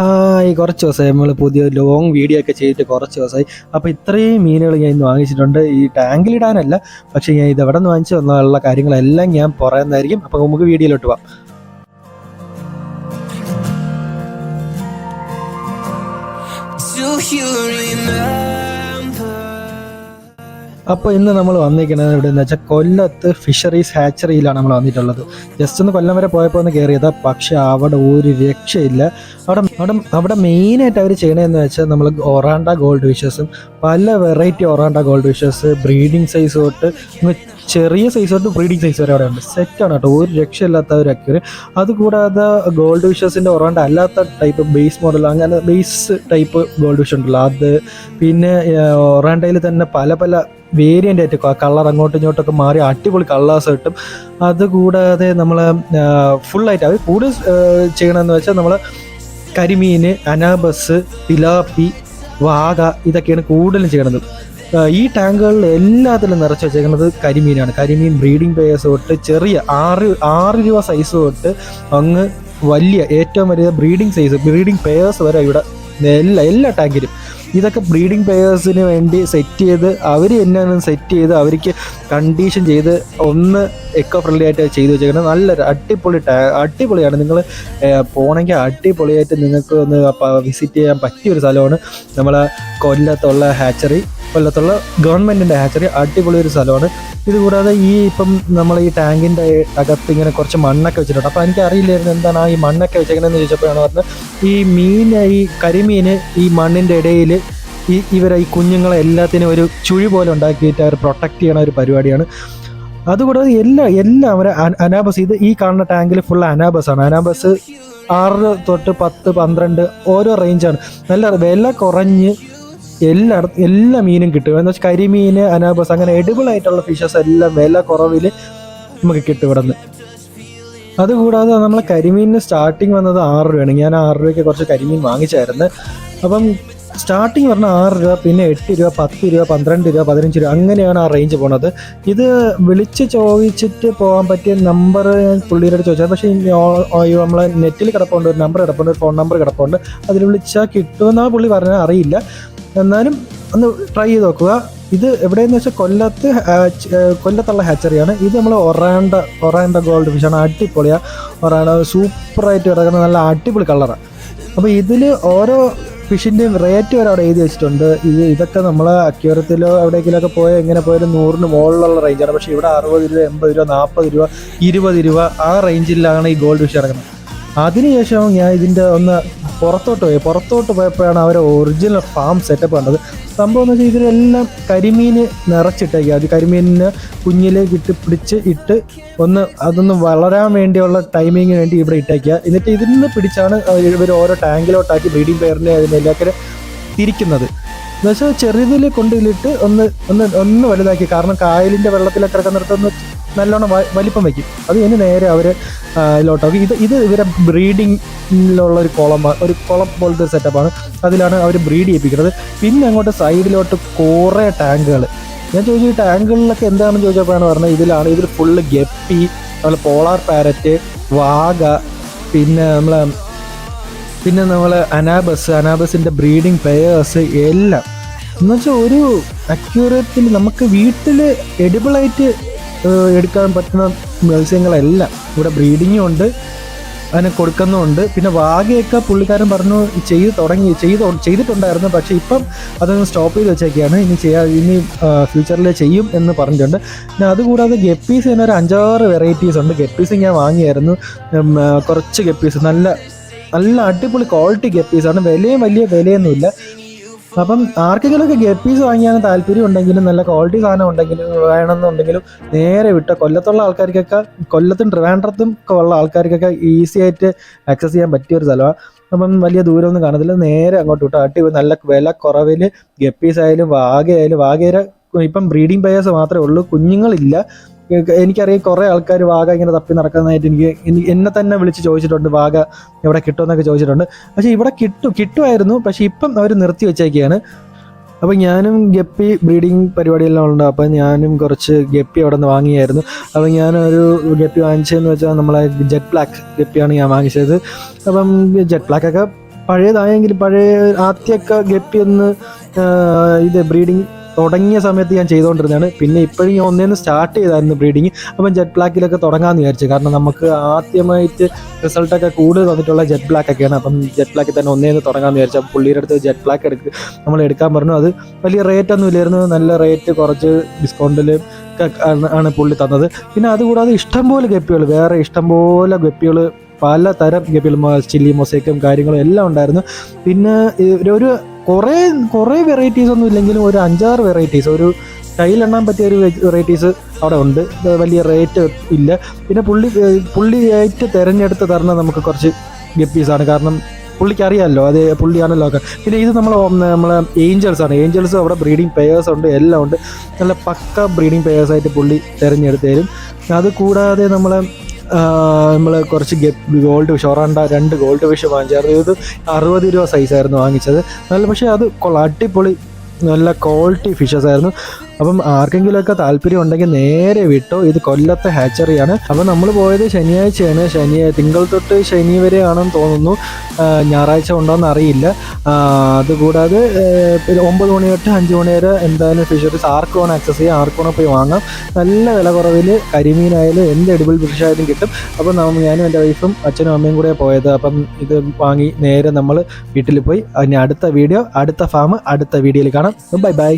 Hi കുറച്ച് ദിവസമായി നമ്മൾ പുതിയ ലോങ് വീഡിയോ ഒക്കെ ചെയ്തിട്ട് കുറച്ച് ദിവസമായി. അപ്പോൾ ഇത്രയും മീനുകൾ ഞാൻ ഇന്ന് വാങ്ങിച്ചിട്ടുണ്ട്. ഈ ടാങ്കിലിടാനല്ല പക്ഷേ ഞാൻ ഇത് എവിടെ നിന്ന് വാങ്ങിച്ചു എന്നുള്ള കാര്യങ്ങളെല്ലാം ഞാൻ പറയുന്നതായിരിക്കും. അപ്പോൾ നമുക്ക് വീഡിയോയിലോട്ട് പോവാം. Do you remember? അപ്പോൾ ഇന്ന് നമ്മൾ വന്നിരിക്കുന്നത് ഇവിടെ എന്ന് വെച്ചാൽ കൊല്ലത്ത് ഫിഷറീസ് ഹാച്ചറിയിലാണ് നമ്മൾ വന്നിട്ടുള്ളത്. ജസ്റ്റ് ഒന്ന് കൊല്ലം വരെ പോയപ്പോൾ ഒന്ന് കയറിയതാ പക്ഷെ അവിടെ ഒരു രക്ഷയില്ല. അവിടെ അവിടെ അവിടെ മെയിനായിട്ട് അവർ ചെയ്യണതെന്ന് വെച്ചാൽ നമ്മൾ ഒറാണ്ട ഗോൾഡ് ഫിഷസും പല variety oranda gold fishes breeding size തൊട്ട് ചെറിയ സൈസ് തൊട്ട് ബ്രീഡിംഗ് സൈസ് വരെ അവിടെ ഉണ്ട്. സെറ്റാണ് കേട്ടോ. ഒരു രക്ഷയില്ലാത്ത ഒരു അക്യൂറി അതുകൂടാതെ ഗോൾഡ് വിഷസിന്റെ ഒറാണ്ട അല്ലാത്ത ടൈപ്പ് ബേസ് മോഡൽ അങ്ങനെ ബേസ് ടൈപ്പ് ഗോൾഡ് വിഷ ഉണ്ടല്ലോ. അത് പിന്നെ ഒറാണ്ടയിൽ തന്നെ പല പല വേരിയന്റ് ആയിട്ട് കളർ അങ്ങോട്ടും ഇങ്ങോട്ടൊക്കെ മാറി അടിപൊളി കളേഴ്സ് കിട്ടും. അതുകൂടാതെ നമ്മൾ ഫുള്ളായിട്ട് അവർ കൂടുതൽ ചെയ്യണമെന്ന് വെച്ചാൽ നമ്മൾ കരിമീൻ അനാബസ് തിലാപ്പി വാഗ ഇതൊക്കെയാണ് കൂടുതലും ചെയ്യണത്. ഈ ടാങ്കുകളിൽ എല്ലാത്തിലും നിറച്ച് വെച്ചേക്കുന്നത് കരിമീനാണ്. കരിമീൻ ബ്രീഡിംഗ് പേയേഴ്സ് തൊട്ട് ചെറിയ ആറ് ആറ് രൂപ സൈസ് തൊട്ട് അങ്ങ് വലിയ ഏറ്റവും വലിയ ബ്രീഡിംഗ് സൈസ് ബ്രീഡിംഗ് പേയേഴ്സ് വരെ ഇവിടെ എല്ലാ എല്ലാ ടാങ്കിലും. ഇതൊക്കെ ബ്രീഡിംഗ് പേയേഴ്സിന് വേണ്ടി സെറ്റ് ചെയ്ത് അവർ എന്നാണ് സെറ്റ് ചെയ്ത് അവർക്ക് കണ്ടീഷൻ ചെയ്ത് ഒന്ന് എക്കോ ഫ്രണ്ട്ലി ആയിട്ട് ചെയ്ത് വെച്ചേക്കുന്നത് നല്ലൊരു അടിപൊളി അടിപൊളിയാണ്. നിങ്ങൾ പോണെങ്കിൽ അടിപൊളിയായിട്ട് നിങ്ങൾക്ക് ഒന്ന് വിസിറ്റ് ചെയ്യാൻ പറ്റിയ ഒരു സ്ഥലമാണ് നമ്മളെ കൊല്ലത്തുള്ള ഹാച്ചറി കൊല്ലത്തുള്ള ഗവൺമെന്റിന്റെ ഹാച്ചറി അടിപൊളി ഒരു സ്ഥലമാണ്. ഇത് കൂടാതെ ഈ ഇപ്പം നമ്മൾ ഈ ടാങ്കിന്റെ അകത്ത് ഇങ്ങനെ കുറച്ച് മണ്ണൊക്കെ വെച്ചിട്ടുണ്ട്. അപ്പോൾ എനിക്ക് അറിയില്ലായിരുന്നു എന്താണ് ഈ മണ്ണൊക്കെ വെച്ചേക്കണമെന്ന് ചോദിച്ചപ്പോഴാണ് പറഞ്ഞത്. ഈ മീൻ ഈ കരിമീന് ഈ മണ്ണിന്റെ ഇടയിൽ ഈ ഇവരെ ഈ കുഞ്ഞുങ്ങളെ എല്ലാത്തിനും ഒരു ചുഴി പോലെ ഉണ്ടാക്കിയിട്ട് അവർ പ്രൊട്ടക്റ്റ് ചെയ്യണ ഒരു പരിപാടിയാണ്. അതുകൂടാതെ എല്ലാ എല്ലാം അവരെ അനാബസ് ഇത് ഈ കാണുന്ന ടാങ്കിൽ ഫുൾ അനാബസ് ആണ് അനാബസ് ആറ് തൊട്ട് പത്ത് പന്ത്രണ്ട് ഓരോ റേഞ്ചാണ് നല്ല വില കുറഞ്ഞ് എല്ലാ എല്ലാ മീനും കിട്ടും. എന്ന് വെച്ചാൽ കരിമീൻ അനാബസ് അങ്ങനെ എഡിബിൾ ആയിട്ടുള്ള ഫിഷസ് എല്ലാം വില കുറവിൽ നമുക്ക് കിട്ടും ഇവിടെ നിന്ന് അതുകൂടാതെ നമ്മളെ കരിമീനിന് സ്റ്റാർട്ടിങ് വന്നത് ആറ് രൂപയാണ്. ഞാൻ ആറ് രൂപയ്ക്ക് കുറച്ച് കരിമീൻ വാങ്ങിച്ചായിരുന്നു. അപ്പം സ്റ്റാർട്ടിങ് പറഞ്ഞാൽ ആറ് രൂപ പിന്നെ എട്ട് രൂപ പത്ത് രൂപ പന്ത്രണ്ട് രൂപ പതിനഞ്ച് രൂപ അങ്ങനെയാണ് ആ റേഞ്ച് പോണത്. ഇത് വിളിച്ച് ചോദിച്ചിട്ട് പോകാൻ പറ്റിയ നമ്പർ പുള്ളിയുടെ ചോദിച്ചത് പക്ഷേ നമ്മളെ നെറ്റിൽ കിടപ്പുണ്ട് ഒരു നമ്പർ കിടപ്പുണ്ട് ഒരു ഫോൺ നമ്പർ കിടപ്പുണ്ട്. അതിൽ വിളിച്ചാൽ കിട്ടുമെന്നാണ് പുള്ളി പറഞ്ഞാൽ അറിയില്ല. എന്നാലും ഒന്ന് ട്രൈ ചെയ്ത് നോക്കുക. ഇത് എവിടെയെന്ന് വെച്ചാൽ കൊല്ലത്ത് കൊല്ലത്തുള്ള ഹാച്ചറിയാണ് ഇത് നമ്മൾ ഒറാണ്ട ഒറാണ്ട ഗോൾഡ് ഫിഷാണ് അടിപൊളിയാണ് ഒറാണ്ട സൂപ്പറായിട്ട് കിടക്കുന്ന നല്ല അടിപൊളി കളറാണ് അപ്പോൾ ഇതിൽ ഓരോ ഫിഷിന്റെയും റേറ്റ് വരെ അവിടെ എഴുതി വെച്ചിട്ടുണ്ട്. ഇത് ഇതൊക്കെ നമ്മൾ അക്യൂറത്തിലോ എവിടെയെങ്കിലുമൊക്കെ പോയാൽ എങ്ങനെ പോയാലും നൂറിന് മുകളിലുള്ള റേഞ്ചാണ് പക്ഷേ ഇവിടെ അറുപത് രൂപ എൺപത് രൂപ നാൽപ്പത് രൂപ ഇരുപത് രൂപ ആ റേഞ്ചിലാണ് ഈ ഗോൾഡ് ഫിഷ് ഇറങ്ങുന്നത്. അതിനുശേഷം ഞാൻ ഇതിന്റെ ഒന്ന് പുറത്തോട്ട് പോയി. പുറത്തോട്ട് പോയപ്പോഴാണ് അവരെ ഒറിജിനൽ ഫാം സെറ്റപ്പ് കണ്ടത്. സംഭവം എന്ന് വെച്ചാൽ ഇതിലെല്ലാം കരിമീന് നിറച്ചിട്ടേക്കുക അത് കരിമീനിന് കുഞ്ഞിലെ ഇട്ട് പിടിച്ച് ഇട്ട് ഒന്ന് അതൊന്ന് വളരാൻ വേണ്ടിയുള്ള ടൈമിങ്ങിന് വേണ്ടി ഇവിടെ ഇട്ടേക്കുക എന്നിട്ട് ഇതിൽ നിന്ന് പിടിച്ചാണ് ഇവർ ഓരോ ടാങ്കിലോട്ടാക്കി ബ്രീഡിംഗ് പെയറിനെ എല്ലാത്തിനും തിരിക്കുന്നത്. എന്നുവെച്ചാൽ ചെറുതിൽ കൊണ്ടിലിട്ട് ഒന്ന് ഒന്ന് ഒന്ന് വലുതാക്കി. കാരണം കായലിന്റെ വെള്ളത്തിലൊക്കെ കിടക്കുന്നിടത്ത് ഒന്ന് നല്ലോണം വലിപ്പം വയ്ക്കും. അത് ഇനി നേരെ അവർ ഇതിലോട്ടാക്കും ഇത് ഇത് ഇവരെ ബ്രീഡിങ്ങിലുള്ള ഒരു കുളം ഒരു കുളം പോലത്തെ ഒരു സെറ്റപ്പാണ് അതിലാണ് അവർ ബ്രീഡ് ചെയ്യിപ്പിക്കുന്നത്. പിന്നെ അങ്ങോട്ട് സൈഡിലോട്ട് കുറേ ടാങ്കുകൾ ഞാൻ ചോദിച്ചു ഈ ടാങ്കുകളിലൊക്കെ എന്താണെന്ന് ചോദിച്ചപ്പോഴാണ് പറഞ്ഞത് ഇതിലാണ് ഇതിൽ ഫുള്ള് ഗപ്പി അതുപോലെ പോളാർ പാരറ്റ് വാഗ പിന്നെ നമ്മളെ പിന്നെ നമ്മൾ അനാബസ് അനാബസിന്റെ ബ്രീഡിംഗ് പെയേഴ്സ് എല്ലാം. എന്നുവെച്ചാൽ ഒരു അക്യൂറേറ്റിൽ നമുക്ക് വീട്ടിൽ എഡിബിളായിട്ട് എടുക്കാൻ പറ്റുന്ന മത്സ്യങ്ങളെല്ലാം. ഇവിടെ ബ്രീഡിങ്ങും ഉണ്ട്. അതിനെ കൊടുക്കുന്നുമുണ്ട് പിന്നെ വാഗയൊക്കെ പുള്ളിക്കാരൻ പറഞ്ഞു ചെയ്ത് തുടങ്ങി ചെയ്ത് ചെയ്തിട്ടുണ്ടായിരുന്നു. പക്ഷേ ഇപ്പം അതൊന്ന് സ്റ്റോപ്പ് ചെയ്ത് വെച്ചേക്കാണ്. ഇനി ചെയ്യാ ഇനി ഫ്യൂച്ചറിൽ ചെയ്യും എന്ന് പറഞ്ഞിട്ടുണ്ട്. പിന്നെ അതുകൂടാതെ ഗപ്പീസ് തന്നെ ഒരു അഞ്ചാറ് വെറൈറ്റീസ് ഉണ്ട്. ഗപ്പീസ് ഞാൻ വാങ്ങിയായിരുന്നു. കുറച്ച് ഗപ്പീസ്. നല്ല നല്ല അടിപൊളി ക്വാളിറ്റി ഗപ്പീസാണ്. വിലയും വലിയ വിലയൊന്നുമില്ല. അപ്പം ആർക്കെങ്കിലുമൊക്കെ പീസ് വാങ്ങിയാൽ താല്പര്യം ഉണ്ടെങ്കിലും നല്ല ക്വാളിറ്റി സാധനം ഉണ്ടെങ്കിലും വേണമെന്നുണ്ടെങ്കിലും നേരെ വിട്ട കൊല്ലത്തുള്ള ആൾക്കാർക്കൊക്കെ കൊല്ലത്തും ട്രിവാൻഡ്രത്തും ഒക്കെ ഉള്ള ആൾക്കാർക്കൊക്കെ ഈസി ആയിട്ട് ആക്സസ് ചെയ്യാൻ പറ്റിയ ഒരു സ്ഥലമാണ് അപ്പം വലിയ ദൂരമൊന്നും കാണത്തില്ല. നേരെ അങ്ങോട്ട് വിട്ടു അട്ടി നല്ല വില കുറവിൽ ഗപ്പീസ് ആയാലും വാഗയായാലും വാഗേര ഇപ്പം ബ്രീഡിംഗ് പെയേഴ്സ് മാത്രമേ ഉള്ളൂ. കുഞ്ഞുങ്ങളില്ല. എനിക്കറിയാം കുറേ ആൾക്കാർ വാഗ ഇങ്ങനെ തപ്പി നടക്കുന്നതായിട്ട് എനിക്ക് എന്നെ തന്നെ വിളിച്ച് ചോദിച്ചിട്ടുണ്ട് വാഗ എവിടെ കിട്ടുമെന്നൊക്കെ ചോദിച്ചിട്ടുണ്ട്. പക്ഷേ ഇവിടെ കിട്ടും കിട്ടുമായിരുന്നു പക്ഷേ ഇപ്പം അവർ നിർത്തി വെച്ചേക്കാണ് അപ്പം ഞാനും ഗപ്പി ബ്രീഡിങ് പരിപാടിയെല്ലാം ഉണ്ട്. അപ്പം ഞാനും കുറച്ച് ഗപ്പി അവിടെ നിന്ന് വാങ്ങിയായിരുന്നു. അപ്പം ഞാനൊരു ഗപ്പി വാങ്ങിച്ചതെന്ന് വെച്ചാൽ നമ്മളെ ജെറ്റ് ബ്ലാക്ക് ഗപ്പിയാണ് ഞാൻ വാങ്ങിച്ചത്. അപ്പം ജെറ്റ് ബ്ലാക്ക് ഒക്കെ പഴയതായെങ്കിൽ പഴയ ആദ്യമൊക്കെ ഗപ്പി ഒന്ന് ഇത് ബ്രീഡിങ് തുടങ്ങിയ സമയത്ത് ഞാൻ ചെയ്തുകൊണ്ടിരുന്നതാണ് പിന്നെ ഇപ്പോഴും ഞാൻ ഒന്നേന്ന് സ്റ്റാർട്ട് ചെയ്തായിരുന്നു ബ്രീഡിങ് അപ്പം ജെറ്റ് ബ്ലാക്കിലൊക്കെ തുടങ്ങാമെന്ന് വിചാരിച്ചു. കാരണം നമുക്ക് ആദ്യമായിട്ട് റിസൾട്ടൊക്കെ കൂടുതൽ വന്നിട്ടുള്ള ജെറ്റ് ബ്ലാക്ക് ഒക്കെയാണ്. അപ്പം ജെറ്റ് ബ്ലാക്കിൽ തന്നെ ഒന്നേന്ന് തുടങ്ങാമെന്ന് വിചാരിച്ചു. അപ്പം പുള്ളിയുടെ അടുത്ത് ജെറ്റ് ബ്ലാക്ക് എടുക്ക് നമ്മൾ എടുക്കാൻ പറഞ്ഞു. അത് വലിയ റേറ്റ് ഒന്നും ഇല്ലായിരുന്നു. നല്ല റേറ്റ് കുറച്ച് ഡിസ്കൗണ്ടിൽ ആണ് പുള്ളി തന്നത്. പിന്നെ അതുകൂടാതെ ഇഷ്ടംപോലെ ഗപ്പികൾ വേറെ ഇഷ്ടംപോലെ ഗപ്പികൾ പല തരം ഗപ്പികൾ ചില്ലി മൊസൈക്കും കാര്യങ്ങളും എല്ലാം ഉണ്ടായിരുന്നു. പിന്നെ ഒരു കുറേ കുറേ വെറൈറ്റീസ് ഒന്നും ഇല്ലെങ്കിലും ഒരു അഞ്ചാറ് വെറൈറ്റീസ് ഒരു കയ്യിലെണ്ണാൻ പറ്റിയ ഒരു വെറൈറ്റീസ് അവിടെ ഉണ്ട്. വലിയ റേറ്റ് ഇല്ല. പിന്നെ പുള്ളി പുള്ളി ആയിട്ട് തിരഞ്ഞെടുത്ത് തരണം നമുക്ക് കുറച്ച് ഗപ്പീസാണ് കാരണം പുള്ളിക്ക് അറിയാമല്ലോ അത് പുള്ളിയാണല്ലോ ഒക്കെ. പിന്നെ ഇത് നമ്മൾ നമ്മളെ ഏഞ്ചൽസ് ആണ്. ഏഞ്ചൽസ് അവിടെ ബ്രീഡിംഗ് പെയേഴ്സ് ഉണ്ട് എല്ലാം ഉണ്ട്. നല്ല പക്ക ബ്രീഡിംഗ് പെയേഴ്സായിട്ട് പുള്ളി തിരഞ്ഞെടുത്ത് തരും അത് കൂടാതെ നമ്മളെ നമ്മൾ കുറച്ച് ഗോൾഡ് ഫിഷ് ഒറാണ്ട രണ്ട് ഗോൾഡ് ഫിഷ് വാങ്ങിച്ചായിരുന്നു. ഇത് അറുപത് രൂപ സൈസായിരുന്നു വാങ്ങിച്ചത്. നല്ല പക്ഷേ അത് കൊള്ളാം അടിപൊളി നല്ല ക്വാളിറ്റി ഫിഷസ് ആയിരുന്നു. അപ്പം ആർക്കെങ്കിലുമൊക്കെ താല്പര്യം ഉണ്ടെങ്കിൽ നേരെ വിട്ടോ. ഇത് കൊല്ലത്തെ ഹാച്ചറിയാണ്. അപ്പം നമ്മൾ പോയത് ശനിയാഴ്ചയാണ്. ശനി തിങ്കൾ തൊട്ട് ശനി വരെയാണെന്ന് തോന്നുന്നു. ഞായറാഴ്ച ഉണ്ടോയെന്ന് അറിയില്ല. അതുകൂടാതെ ഒമ്പത് മണി തൊട്ട് അഞ്ച് മണി വരെ എന്തായാലും ഫിഷറീസ് ആർക്ക് വേണം ആക്സസ് ചെയ്യാം ആർക്ക് വേണം പോയി വാങ്ങാം. നല്ല വില കുറവിൽ കരിമീനായാലും എന്ത് എഡിബിൾ ഫിഷ് ആയാലും കിട്ടും. അപ്പം ഞാനും എന്റെ വൈഫും അച്ഛനും അമ്മയും കൂടെ പോയത്. അപ്പം ഇത് വാങ്ങി നേരെ നമ്മൾ വീട്ടിൽ പോയി. അതിന് അടുത്ത വീഡിയോ അടുത്ത ഫാം അടുത്ത വീഡിയോയിൽ കാണാം. Bye bye